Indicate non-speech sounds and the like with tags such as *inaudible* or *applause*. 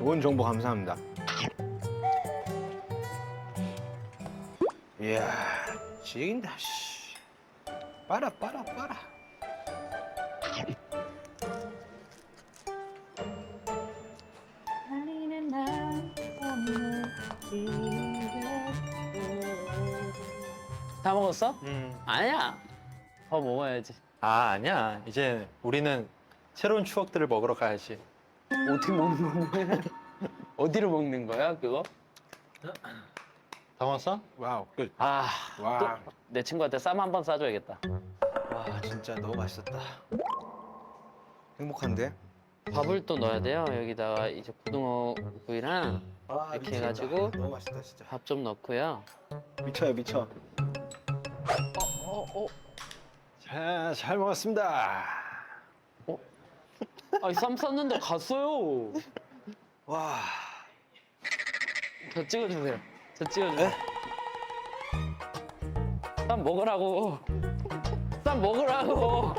좋은 정보 감사합니다. 이야, 지긴다. 씨. 빨아, 빨아, 빨아. 다 먹었어? 음. 아니야. 더 먹어야지. 아 아니야. 이제 우리는 새로운 추억들을 먹으러 가야지. 어떻게 먹는 건데? *laughs* 어디로 먹는 거야, 그거? 다 먹었어? 와우, 끝. 아, 와, 또내 친구한테 쌈 한 번 싸줘야겠다. 와, 진짜 너무 맛있었다. 행복한데? 밥을 또 넣어야 돼요. 여기다가 이제 고등어 구이랑 아, 이렇게 미친다. 해가지고 너무 맛있다, 진짜. 밥 좀 넣고요. 미쳐요, 미쳐. 어, 어, 자, 잘 먹었습니다. 아, 쌈 쌌는데 갔어요. 와, 저 찍어주세요. 저 찍어주세요. 쌈 먹으라고. 쌈 먹으라고.